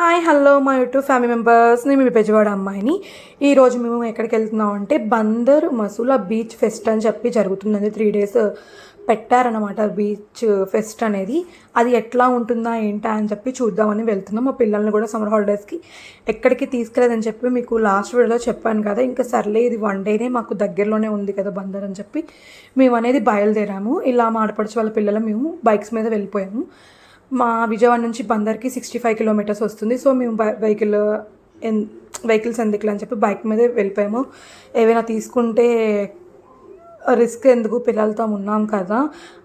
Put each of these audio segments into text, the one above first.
Hi hello మా YouTube family members. నేను మీ పెజవాడ అమ్మాయిని. ఈరోజు మేము ఎక్కడికి వెళ్తున్నాం అంటే బందర్ మసూలా బీచ్ ఫెస్ట్ అని చెప్పి జరుగుతుందండి. త్రీ డేస్ పెట్టారనమాట బీచ్ ఫెస్ట్ అనేది. అది ఎట్లా ఉంటుందా ఏంటా అని చెప్పి చూద్దామని వెళ్తున్నాం. మా పిల్లల్ని కూడా సమ్మర్ హాలిడేస్కి ఎక్కడికి తీసుకెళ్ళదని చెప్పి మీకు లాస్ట్ వీడియోలో చెప్పాను కదా. ఇంకా సర్లే ఇది వన్ డేనే మాకు దగ్గరలోనే ఉంది కదా బందర్ అని చెప్పి మేము అనేది బయలుదేరాము. ఇలా మా వాళ్ళ పిల్లలు మేము బైక్స్ మీద వెళ్ళిపోయాము. మా విజయవాడ నుంచి బందర్కి సిక్స్టీ ఫైవ్ కిలోమీటర్స్ వస్తుంది. సో మేము బై వెహికల్ ఎన్ వెహికల్స్ ఎందుకులే అని చెప్పి బైక్ మీదే వెళ్ళిపోయాము. ఏవైనా తీసుకుంటే రిస్క్ ఎందుకు పిల్లలతో ఉన్నాం కదా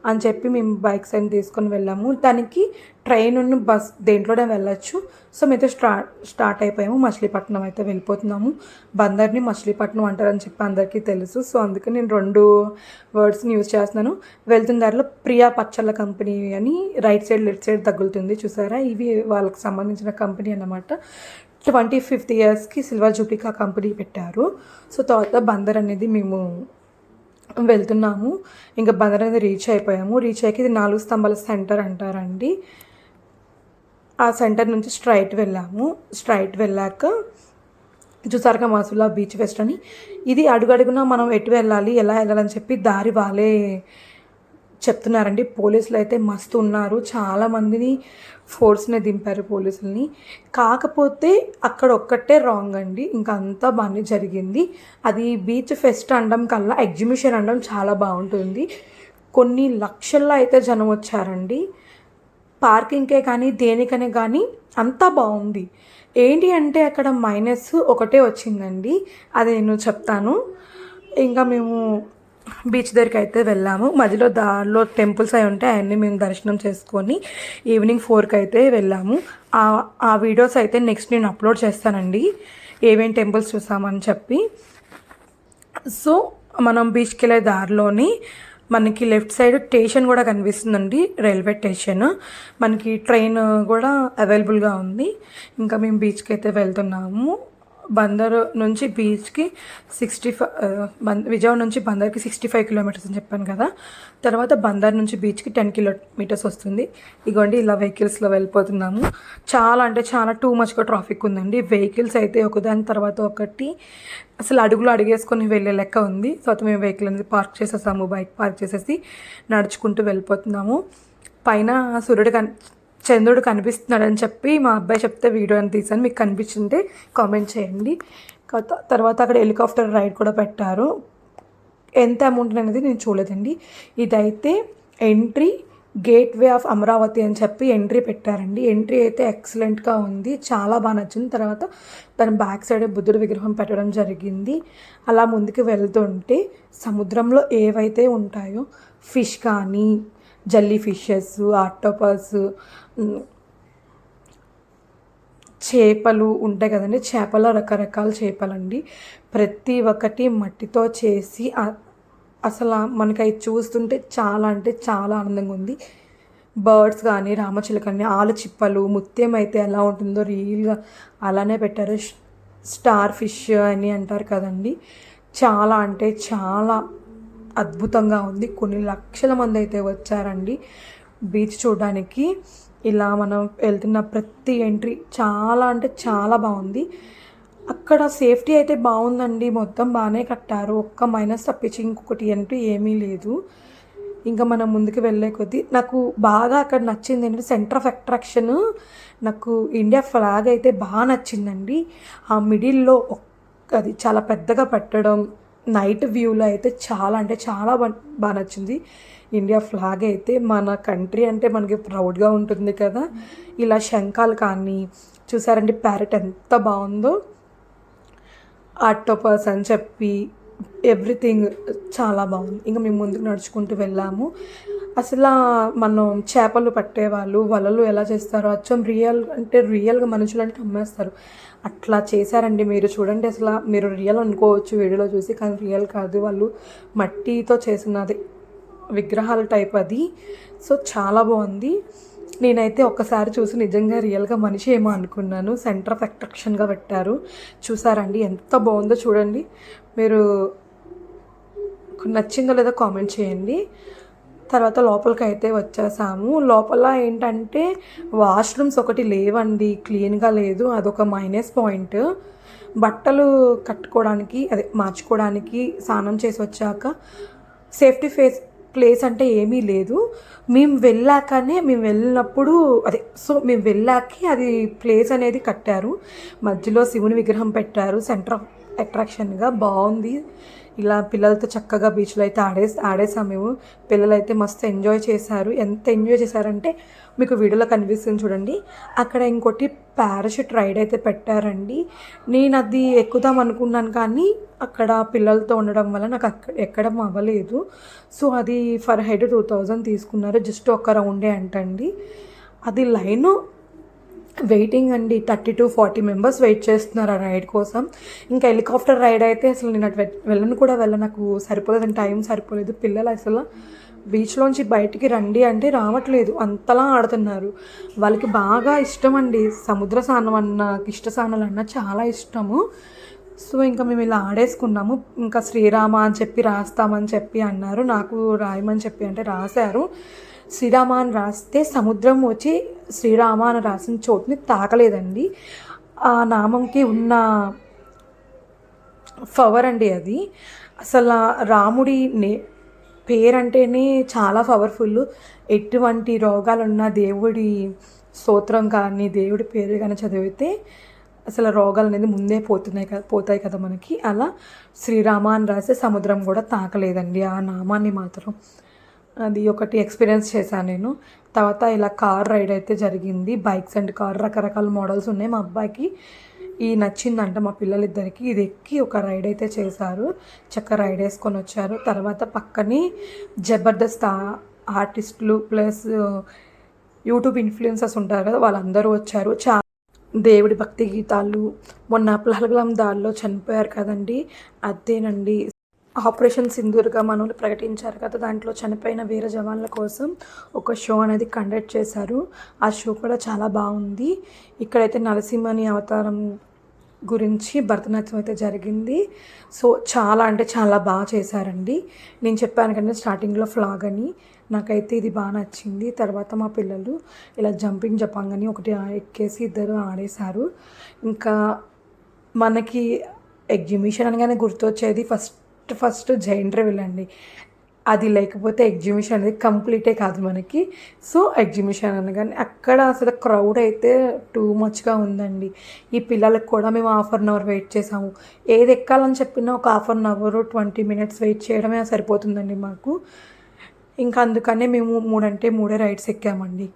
అని చెప్పి మేము బైక్స్ సైడ్ తీసుకొని వెళ్ళాము. దానికి ట్రైన్ బస్ దేంట్లోనే వెళ్ళొచ్చు. సో మేమైతే స్టార్ట్ స్టార్ట్ అయిపోయాము. మచిలీపట్నం అయితే వెళ్ళిపోతున్నాము. బందర్ని మచిలీపట్నం అంటారని చెప్పి అందరికీ తెలుసు. సో అందుకే నేను రెండు వర్డ్స్ని యూజ్ చేస్తున్నాను. వెళ్తున్న దారిలో ప్రియా పచ్చళ్ళ కంపెనీ అని రైట్ సైడ్ లెఫ్ట్ సైడ్ తగులుతుంది. చూసారా? ఇవి వాళ్ళకి సంబంధించిన కంపెనీ అన్నమాట. ట్వంటీ ఫిఫ్త్ ఇయర్స్కి సిల్వర్ జూపికా కంపెనీ పెట్టారు. సో తర్వాత బందర్ అనేది మేము వెళ్తున్నాము. ఇంకా బందర్ అనేది రీచ్ అయిపోయాము. రీచ్ అయ్యాక ఇది నాలుగు స్తంభాల సెంటర్ అంటారండి. ఆ సెంటర్ నుంచి స్ట్రైట్ వెళ్ళాము. స్ట్రైట్ వెళ్ళాక చూసారుగా మాసులా బీచ్ ఫెస్ట్ అని. ఇది అడుగడుగునా మనం ఎటు వెళ్ళాలి ఎలా వెళ్ళాలని చెప్పి దారి వాళ్ళే చెప్తున్నారండి. పోలీసులు అయితే మస్తు ఉన్నారు. చాలా మందిని ఫోర్స్ని దింపారు పోలీసుల్ని. కాకపోతే అక్కడ ఒక్కటే రాంగ్ అండి. ఇంకా అంతా బాగానే జరిగింది. అది బీచ్ ఫెస్ట్ అనడం కల్లా ఎగ్జిబిషన్ అనడం చాలా బాగుంటుంది. కొన్ని లక్షల్లో అయితే జనం వచ్చారండి. పార్కింగ్కే కానీ దేనికనే కానీ అంతా బాగుంది. ఏంటి అంటే అక్కడ మైనస్ ఒకటే వచ్చిందండి. అది నేను చెప్తాను. ఇంకా మేము బీచ్ దగ్గరికి అయితే వెళ్ళాము. మధ్యలో దారిలో టెంపుల్స్ అవి ఉంటాయి. అవన్నీ మేము దర్శనం చేసుకొని ఈవినింగ్ ఫోర్కి అయితే వెళ్ళాము. ఆ ఆ వీడియోస్ అయితే నెక్స్ట్ నేను అప్లోడ్ చేస్తానండి. ఏమేం టెంపుల్స్ చూసామని చెప్పి. సో మనం బీచ్కి వెళ్ళే దారిలోని మనకి లెఫ్ట్ సైడ్ స్టేషన్ కూడా కనిపిస్తుందండి. Railway station. మనకి ట్రైన్ కూడా అవైలబుల్గా ఉంది. ఇంకా మేము బీచ్కి అయితే వెళ్తున్నాము. బందర్ నుంచి బీచ్కి సిక్స్టీ ఫైవ్ విజయవాడ నుంచి బందర్కి సిక్స్టీ ఫైవ్ కిలోమీటర్స్ అని చెప్పాను కదా. తర్వాత బందర్ నుంచి బీచ్కి టెన్ కిలోమీటర్స్ వస్తుంది. ఇగోండి ఇలా వెహికల్స్లో వెళ్ళిపోతున్నాము. చాలా అంటే చాలా టూ మచ్గా ట్రాఫిక్ ఉందండి. వెహికల్స్ అయితే ఒకదాని తర్వాత ఒకటి. అసలు అడుగులు అడిగేసుకొని వెళ్ళే లెక్క ఉంది. సో మేము వెహికల్ అనేది పార్క్ చేసేసాము బైక్ పార్క్ చేసేసి నడుచుకుంటూ వెళ్ళిపోతున్నాము. పైన సూర్యుడు కన్ చంద్రుడు కనిపిస్తున్నాడని చెప్పి మా అబ్బాయి చెప్తే వీడియో అని తీసాను. మీకు కనిపించింటే కామెంట్ చేయండి. తర్వాత అక్కడ హెలికాప్టర్ రైడ్ కూడా పెట్టారు. ఎంత అమౌంట్ అనేది నేను చూడలేదండి. ఇదైతే entry gateway of Amaravati అని చెప్పి ఎంట్రీ పెట్టారండి. ఎంట్రీ అయితే ఎక్సలెంట్గా ఉంది. చాలా బాగా నచ్చింది. తర్వాత దాని బ్యాక్ సైడ్ బుద్ధుడి విగ్రహం పెట్టడం జరిగింది. అలా ముందుకు వెళ్తుంటే సముద్రంలో ఏవైతే ఉంటాయో ఫిష్ కానీ జల్లీ ఫిషెస్ ఆక్టోపస్ చేపలు ఉంటాయి కదండి చేపల రకరకాల చేపలండి. ప్రతి ఒక్కటి మట్టితో చేసి అసలు మనకి అవి చూస్తుంటే చాలా అంటే చాలా ఆనందంగా ఉంది. బర్డ్స్ కానీ రామచిలకని ఆల చిప్పలు ముత్యం అయితే ఎలా ఉంటుందో రియల్గా అలానే పెట్టారు. స్టార్ ఫిష్ అని అంటారు కదండి. చాలా అంటే చాలా అద్భుతంగా ఉంది. కొన్ని లక్షల మంది అయితే వచ్చారండి బీచ్ చూడడానికి. ఇలా మనం వెళ్తున్న ప్రతి ఎంట్రీ చాలా అంటే చాలా బాగుంది. అక్కడ సేఫ్టీ అయితే బాగుందండి. మొత్తం బాగానే కట్టారు. ఒక్క మైనస్ తప్పించి ఇంకొకటి అంటూ ఏమీ లేదు. ఇంకా మనం ముందుకు వెళ్ళే కొద్దీ నాకు బాగా అక్కడ నచ్చింది ఏంటంటే సెంటర్ ఆఫ్ అట్రాక్షన్. నాకు ఇండియా ఫ్లాగ్ అయితే బాగా నచ్చిందండి. ఆ మిడిల్లో అది చాలా పెద్దగా పెట్టడం నైట్ వ్యూలో అయితే చాలా అంటే చాలా బా- బాగా నచ్చింది. ఇండియా ఫ్లాగ్ అయితే మన కంట్రీ అంటే మనకి ప్రౌడ్గా ఉంటుంది కదా. ఇలా శంఖాలు కానీ చూసారండి ప్యారెట్ ఎంత బాగుందో. ఆక్టోపస్ అని చెప్పి ఎవ్రీథింగ్ చాలా బాగుంది. ఇంకా మేము ముందుకు నడుచుకుంటూ వెళ్ళాము. అసలు మనం చేపలు పట్టేవాళ్ళు వలలు ఎలా చేస్తారో అచ్చం రియల్ అంటే రియల్గా మనుషులు అంటే అమ్మేస్తారు. అట్లా చేశారండి మీరు. చూడండి అసలు మీరు రియల్ అనుకోవచ్చు వీడియోలో చూసి కానీ రియల్ కాదు. వాళ్ళు మట్టితో చేసినది విగ్రహాల టైప్ అది. సో చాలా బాగుంది. నేనైతే ఒక్కసారి చూసి నిజంగా రియల్గా మనిషి ఏమో అనుకున్నాను. సెంటర్ ఆఫ్ అట్రాక్షన్గా పెట్టారు. చూసారండి ఎంత బాగుందో చూడండి. మీరు నచ్చిందో లేదో కామెంట్ చేయండి. తర్వాత లోపలికి అయితే వచ్చేసాము. లోపల ఏంటంటే వాష్రూమ్స్ ఒకటి లేవండి. క్లీన్గా లేదు. అదొక మైనస్ పాయింట్. బట్టలు కట్టుకోవడానికి అదే మార్చుకోవడానికి స్నానం చేసి వచ్చాక సేఫ్టీ ఫేస్ ప్లేస్ అంటే ఏమీ లేదు. మేము వెళ్ళాకనే మేము వెళ్ళినప్పుడు అదే సో మేము వెళ్ళాకే అది ప్లేస్ అనేది కట్టారు. మధ్యలో శివుని విగ్రహం పెట్టారు. సెంటర్ ఆఫ్ అట్రాక్షన్గా బాగుంది. ఇలా పిల్లలతో చక్కగా బీచ్లో అయితే ఆడే ఆడేసాం మేము. పిల్లలు అయితే మస్తు ఎంజాయ్ చేశారు. ఎంత ఎంజాయ్ చేశారంటే మీకు వీడియోలో కనిపిస్తుంది చూడండి. అక్కడ ఇంకోటి పారాషూట్ రైడ్ అయితే పెట్టారండి. నేను అది ఎక్కుదాం అనుకున్నాను కానీ అక్కడ పిల్లలతో ఉండడం వల్ల నాకు అక్కడ ఎక్కడం అవ్వలేదు. సో అది ఫర్ హెడ్ టూ థౌజండ్ తీసుకున్నారు. జస్ట్ ఒక రౌండే అంటండి. అది లైను వెయిటింగ్ అండి. Thirty to forty members wait చేస్తున్నారు ఆ రైడ్ కోసం. ఇంకా హెలికాప్టర్ రైడ్ అయితే అసలు నేను అటు వెళ్ళను కూడా వెళ్ళ నాకు సరిపోలేదు టైం సరిపోలేదు. పిల్లలు అసలు బీచ్లోంచి బయటికి రండి అంటే రావట్లేదు. అంతలా ఆడుతున్నారు. వాళ్ళకి బాగా ఇష్టం అండి సముద్ర స్నానం అన్న ఇష్ట స్నానాలు అన్న చాలా ఇష్టము. సో ఇంకా మేము ఇలా ఆడేసుకున్నాము. ఇంకా శ్రీరామ అని చెప్పి రాస్తామని చెప్పి అన్నారు. నాకు రాయమని చెప్పి అంటే రాశారు. శ్రీరామ అని రాస్తే సముద్రం వచ్చి శ్రీరామ అని రాసిన చోటుని తాకలేదండి. ఆ నామంకి ఉన్న పవర్ అండి అది. అసలు రాముడి నే పేరంటేనే చాలా పవర్ఫుల్. ఎటువంటి రోగాలున్న దేవుడి స్తోత్రం కానీ దేవుడి పేరు కానీ చదివితే అసలు రోగాలు అనేది ముందే పోతున్నాయి కదా పోతాయి కదా మనకి. అలా శ్రీరామ అని రాసే సముద్రం కూడా తాకలేదండి ఆ నామాన్ని మాత్రం. అది ఒకటి ఎక్స్పీరియన్స్ చేశాను నేను. తర్వాత ఇలా కార్ రైడ్ అయితే జరిగింది. బైక్స్ అండ్ కార్ రకరకాల మోడల్స్ ఉన్నాయి. మా అబ్బాయికి ఈ నచ్చిందంట మా పిల్లలిద్దరికి. ఇది ఎక్కి ఒక రైడ్ అయితే చేశారు. చక్క రైడ్ వేసుకొని వచ్చారు. తర్వాత పక్కనే జబర్దస్త్ ఆర్టిస్టులు ప్లస్ యూట్యూబ్ ఇన్ఫ్లుయెన్సర్స్ ఉంటారు కదా వాళ్ళందరూ వచ్చారు. చా దేవుడి భక్తి గీతాలు. మొన్న పహల్గాం దారిలో చనిపోయారు కదండి. అదేనండి. ఆపరేషన్ సింధూర్గా మనోళ్ళు ప్రకటించారు కదా దాంట్లో చనిపోయిన వీర జవాన్ల కోసం ఒక షో అనేది కండక్ట్ చేశారు. ఆ షో కూడా చాలా బాగుంది. ఇక్కడైతే నరసింహని అవతారం గురించి భరతనాట్యం అయితే జరిగింది. సో చాలా అంటే చాలా బాగా చేశారండి. నేను చెప్పాను కంటే స్టార్టింగ్లో ఫ్లాగ్ అని. నాకైతే ఇది బాగా నచ్చింది. తర్వాత మా పిల్లలు ఇలా జంపింగ్ జపాంగ్ అని ఒకటి ఎక్కేసి ఇద్దరు ఆడేశారు. ఇంకా మనకి ఎగ్జిబిషన్ అనగానే గుర్తొచ్చేది ఫస్ట్ ఫస్ట్ జైంట్ రెవెల్ అండి. అది లేకపోతే ఎగ్జిబిషన్ అనేది కంప్లీటే కాదు మనకి. సో ఎగ్జిబిషన్ అనగానే అక్కడ అసలు క్రౌడ్ అయితే టూ మచ్గా ఉందండి. ఈ పిల్లలకు కూడా మేము హాఫ్ అన్ అవర్ వెయిట్ చేసాము. ఏది ఎక్కాలని చెప్పినా ఒక half an hour twenty minutes wait చేయడమే సరిపోతుందండి మాకు. ఇంకా అందుకనే మేము మూడంటే మూడే రైడ్స్ ఎక్కామండి.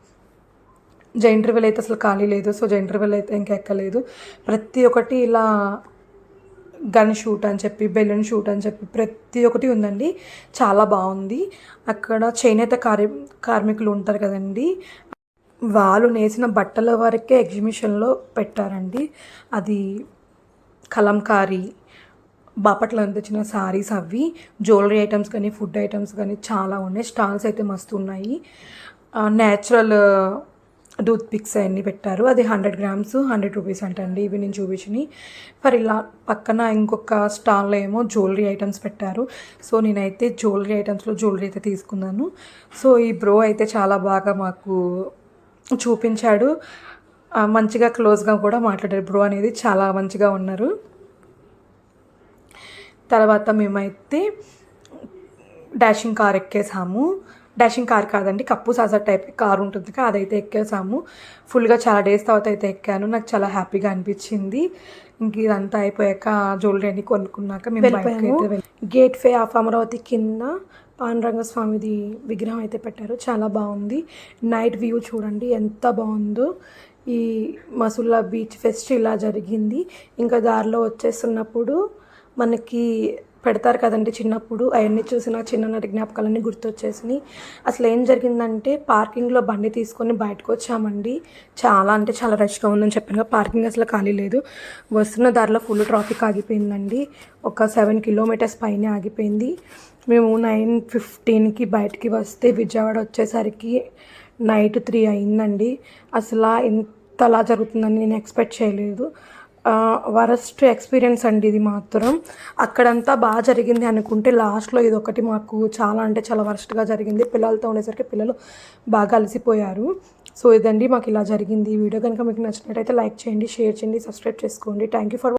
జైంట్రవెల్ అయితే అసలు ఖాళీ లేదు. సో జైంట్రవెల్ అయితే ఇంకా ఎక్కలేదు. ప్రతి ఒక్కటి ఇలా గన్ షూట్ అని చెప్పి బెలూన్ షూట్ అని చెప్పి ప్రతి ఒక్కటి ఉందండి. చాలా బాగుంది. అక్కడ చేనేత కార్య కార్మికులు ఉంటారు కదండి. వాళ్ళు నేసిన బట్టల వరకే ఎగ్జిబిషన్లో పెట్టారండి. అది కలంకారీ బాపట్ల తెచ్చిన సారీస్ అవి జ్యువెలరీ ఐటమ్స్ కానీ ఫుడ్ ఐటమ్స్ కానీ చాలా ఉన్నాయి. స్టాల్స్ అయితే మస్తు ఉన్నాయి. న్యాచురల్ దూత్ పిక్స్ అన్నీ పెట్టారు. అది హండ్రెడ్ గ్రామ్స్ హండ్రెడ్ రూపీస్ అంటండి ఇవి నేను చూపించినాయి ఫర్ ఇలా పక్కన ఇంకొక స్టాల్లో ఏమో జ్యువెలరీ ఐటమ్స్ పెట్టారు. సో నేనైతే జ్యువెలరీ ఐటమ్స్లో జ్యువెలరీ అయితే తీసుకున్నాను. సో ఈ బ్రో అయితే చాలా బాగా మాకు చూపించాడు. మంచిగా క్లోజ్గా కూడా మాట్లాడారు. బ్రో అనేది చాలా మంచిగా ఉన్నారు. తర్వాత మేమైతే డాషింగ్ కార్ ఎక్కేసాము. డాషింగ్ కార్ కాదండి కప్పు సాజర్ టైప్ కార్ ఉంటుంది కదా అదైతే ఎక్కేసాము. ఫుల్గా చాలా డేస్ తర్వాత అయితే ఎక్కాను. నాకు చాలా హ్యాపీగా అనిపించింది. ఇంక ఇదంతా అయిపోయాక జ్యువెలరీ అన్ని కొనుక్కున్నాక మేము. గేట్ వే ఆఫ్ అమరావతి కింద పాండురంగ స్వామిది విగ్రహం అయితే పెట్టారు. చాలా బాగుంది. నైట్ వ్యూ చూడండి ఎంత బాగుందో. ఈ మసుల్లా బీచ్ ఫెస్ట్ ఇలా జరిగింది. ఇంకా దారిలో వచ్చేస్తున్నప్పుడు మనకి పెడతారు కదండి చిన్నప్పుడు. అవన్నీ చూసిన చిన్ననాటి జ్ఞాపకాలన్నీ గుర్తొచ్చేసినాయి. అసలు ఏం జరిగిందంటే పార్కింగ్లో బండి తీసుకొని బయటకు వచ్చామండి. చాలా అంటే చాలా రష్గా ఉందని చెప్పాను పార్కింగ్ అసలు ఖాళీ లేదు. వస్తున్న దారిలో ఫుల్ ట్రాఫిక్ ఆగిపోయిందండి. ఒక సెవెన్ కిలోమీటర్స్ పైన ఆగిపోయింది. మేము నైన్ ఫిఫ్టీన్కి బయటికి వస్తే విజయవాడ వచ్చేసరికి నైట్ త్రీ అయిందండి. అసలు ఇంతలా జరుగుతుందని నేను ఎక్స్పెక్ట్ చేయలేదు. వరస్ట్ ఎక్స్పీరియన్స్ అండి ఇది మాత్రం. అక్కడంతా బాగా జరిగింది అనుకుంటే లాస్ట్లో ఇది ఒకటి మాకు చాలా అంటే చాలా వరస్ట్గా జరిగింది. పిల్లలతో ఉండేసరికి పిల్లలు బాగా అలసిపోయారు సో ఇదండి మాకు ఇలా జరిగింది ఈ వీడియో. కనుక మీకు నచ్చినట్టయితే లైక్ చేయండి షేర్ చేయండి సబ్స్క్రైబ్ చేసుకోండి. Thank you for